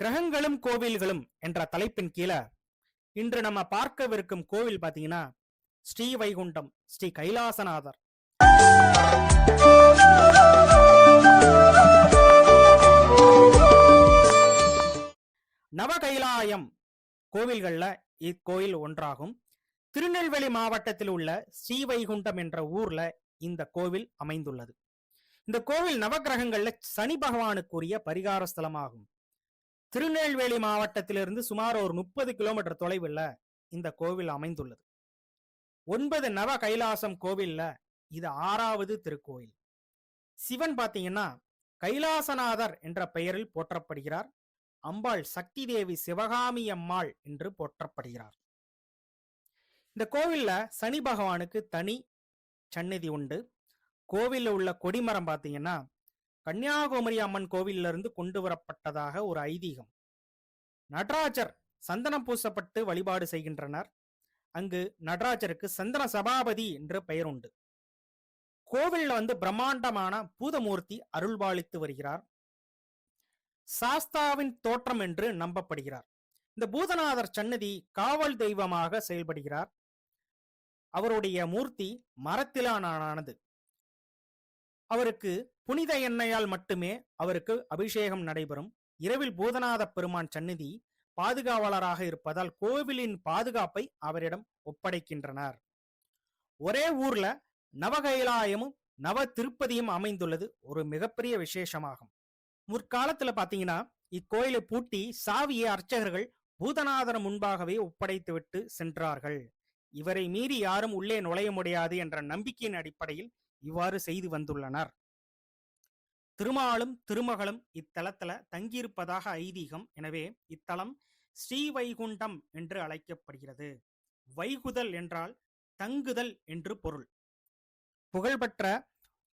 கிரகங்களும் கோவில்களும் என்ற தலைப்பின் கீழே இன்று நம்ம பார்க்கவிருக்கும் கோவில் பாத்தீங்கன்னா ஸ்ரீ வைகுண்டம் ஸ்ரீ கைலாசநாதர். நவகைலாயம் கோவில்கள்ல இக்கோயில் ஒன்றாகும். திருநெல்வேலி மாவட்டத்தில் உள்ள ஸ்ரீவைகுண்டம் என்ற ஊர்ல இந்த கோவில் அமைந்துள்ளது. இந்த கோவில் நவகிரகங்கள்ல சனி பகவானுக்குரிய பரிகார ஸ்தலமாகும் திருநெல்வேலி மாவட்டத்திலிருந்து சுமார் ஒரு முப்பது கிலோமீட்டர் தொலைவில் இந்த கோவில் அமைந்துள்ளது. ஒன்பது நவ கைலாசம் கோவில்ல இது ஆறாவது திருக்கோயில் சிவன் பார்த்தீங்கன்னா கைலாசநாதர் என்ற பெயரில் போற்றப்படுகிறார். அம்பாள் சக்தி தேவி சிவகாமி அம்மாள் என்று போற்றப்படுகிறார். இந்த கோவில்ல சனி பகவானுக்கு தனி சந்நிதி உண்டு. கோவிலில் உள்ள கொடிமரம் பார்த்தீங்கன்னா கன்னியாகுமரி அம்மன் கோவிலிலிருந்து கொண்டு வரப்பட்டதாக ஒரு ஐதீகம். நடராஜர் சந்தனம் பூசப்பட்டு வழிபாடு செய்கின்றனர். அங்கு நடராஜருக்கு சந்தன சபாபதி என்று பெயர் உண்டு கோவில்ல வந்து பிரம்மாண்டமான பூதமூர்த்தி அருள்பாலித்து வருகிறார். சாஸ்தாவின் தோற்றம் என்று நம்பப்படுகிறார். இந்த பூதநாதர் சன்னதி காவல் தெய்வமாக செயல்படுகிறார். அவருடைய மூர்த்தி மரத்திலானது அவருக்கு புனித எண்ணெயால் மட்டுமே அவருக்கு அபிஷேகம் நடைபெறும். இரவில் பூதநாத பெருமான் சந்நிதி பாதுகாவலராக இருப்பதால் கோவிலின் பாதுகாப்பை அவரிடம் ஒப்படைக்கின்றனர். ஒரே ஊர்ல நவகைலாயமும் நவ திருப்பதியும் அமைந்துள்ளது. ஒரு மிகப்பெரிய விசேஷமாகும். முற்காலத்துல பாத்தீங்கன்னா இக்கோயிலை பூட்டி சாவியை அர்ச்சகர்கள் பூதநாதர் முன்பாகவே ஒப்படைத்துவிட்டு சென்றார்கள். இவரை மீறி யாரும் உள்ளே நுழைய முடியாது என்ற நம்பிக்கையின் அடிப்படையில் இவ்வாறு செய்து வந்துள்ளனர். திருமாலும் திருமகளும் இத்தலத்துல தங்கியிருப்பதாக ஐதீகம். எனவே இத்தலம் ஸ்ரீவைகுண்டம் என்று அழைக்கப்படுகிறது. வைகுதல் என்றால் தங்குதல் என்று பொருள். புகழ்பெற்ற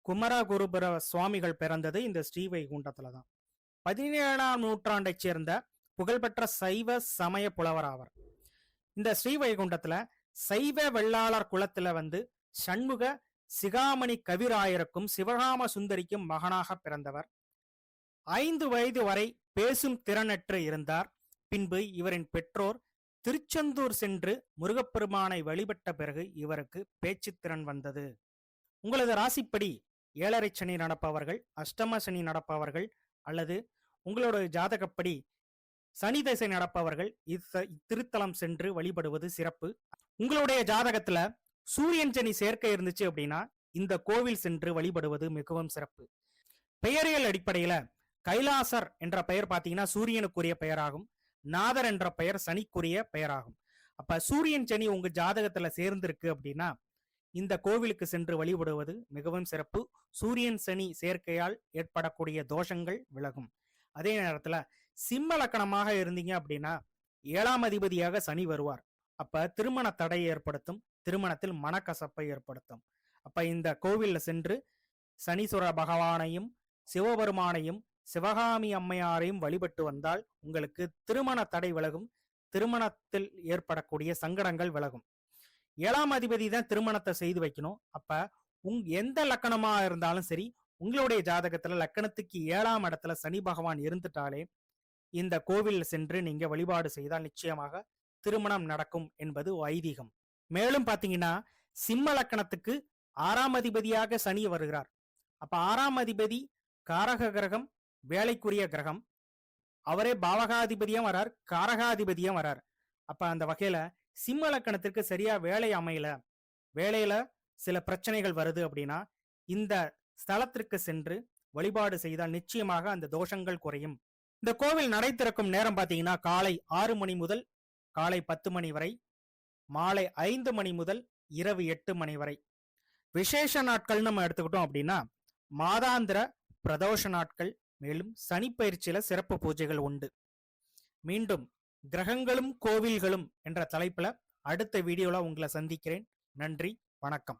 குமரகுருபுர சுவாமிகள் பிறந்தது இந்த ஸ்ரீவைகுண்டத்துல தான் பதினேழாம் நூற்றாண்டைச் சேர்ந்த புகழ்பெற்ற சைவ சமய புலவர் ஆவர். இந்த ஸ்ரீவைகுண்டத்துல சைவ வெள்ளாளர் குலத்துல வந்து சண்முக சிகாமணி கவிராயருக்கும் சிவகாம சுந்தரிக்கும் மகனாக பிறந்தவர். ஐந்து வயது வரை பேசும் திறனற்று இருந்தார். பின்பு இவரின் பெற்றோர் திருச்செந்தூர் சென்று முருகப்பெருமானை வழிபட்ட பிறகு இவருக்கு பேச்சுத்திறன் வந்தது. உங்களது ராசிப்படி ஏழரை சனி நடப்பவர்கள் அஷ்டம சனி நடப்பவர்கள் அல்லது உங்களோட ஜாதகப்படி சனி திசை நடப்பவர்கள் இத்த- இத்திருத்தலம் சென்று வழிபடுவது சிறப்பு. உங்களுடைய ஜாதகத்துல சூரியன் சனி சேர்க்கை இருந்துச்சு அப்படின்னா இந்த கோவில் சென்று வழிபடுவது மிகவும் சிறப்பு. பெயரியல் அடிப்படையில கைலாசர் என்ற பெயர் பார்த்தீங்கன்னா சூரியனுக்குரிய பெயராகும். நாதர் என்ற பெயர் சனிக்குரிய பெயராகும். அப்ப சூரியன் சனி உங்க ஜாதகத்துல சேர்ந்திருக்கு அப்படின்னா இந்த கோவிலுக்கு சென்று வழிபடுவது மிகவும் சிறப்பு. சூரியன் சனி சேர்க்கையால் ஏற்படக்கூடிய தோஷங்கள் விலகும். அதே நேரத்துல சிம்ம லக்கணமாக இருந்தீங்க அப்படின்னா ஏழாம் அதிபதியாக சனி வருவார். அப்ப திருமண தடை ஏற்படுத்தும் திருமணத்தில் மனக்கசப்பை ஏற்படுத்தும். அப்ப இந்த கோவில்ல சென்று சனீஸ்வர பகவானையும் சிவபெருமானையும் சிவகாமி அம்மையாரையும் வழிபட்டு வந்தால் உங்களுக்கு திருமண தடை விலகும் திருமணத்தில் ஏற்படக்கூடிய சங்கடங்கள் விலகும். ஏழாம் அதிபதி தான் திருமணத்தை செய்து வைக்கணும். அப்ப உங் எந்த லக்கணமா இருந்தாலும் சரி உங்களுடைய ஜாதகத்துல லக்கணத்துக்கு ஏழாம் இடத்துல சனி பகவான் இருந்துட்டாலே இந்த கோவில் சென்று நீங்க வழிபாடு செய்தால் நிச்சயமாக திருமணம் நடக்கும் என்பது ஐதீகம். மேலும் பாத்தீங்கன்னா சிம்ம லக்கணத்துக்கு ஆறாம் அதிபதியாக சனி வருகிறார். அப்ப ஆறாம் அதிபதி காரக கிரகம் வேலைக்குரிய கிரகம். அவரே பாவகாதிபதியும் வரார் காரகாதிபதியும் வரார். அப்ப அந்த வகையில சிம்ம லக்கணத்திற்கு சரியா வேலை அமையல. வேலையில சில பிரச்சனைகள் வருது அப்படின்னா இந்த ஸ்தலத்திற்கு சென்று வழிபாடு செய்தால் நிச்சயமாக அந்த தோஷங்கள் குறையும். இந்த கோவில் நடை திறக்கும் நேரம் பாத்தீங்கன்னா காலை ஆறு மணி முதல் காலை பத்து மணி வரை மாலை ஐந்து மணி முதல் இரவு எட்டு மணி வரை. விசேஷ நாட்கள் நம்ம எடுத்துக்கிட்டோம் அப்படின்னா மாதாந்திர பிரதோஷ நாட்கள் மேலும் சனிப்பயிற்சியில சிறப்பு பூஜைகள் உண்டு. மீண்டும் கிரகங்களும் கோவில்களும் என்ற தலைப்புல அடுத்த வீடியோல உங்களை சந்திக்கிறேன். நன்றி வணக்கம்.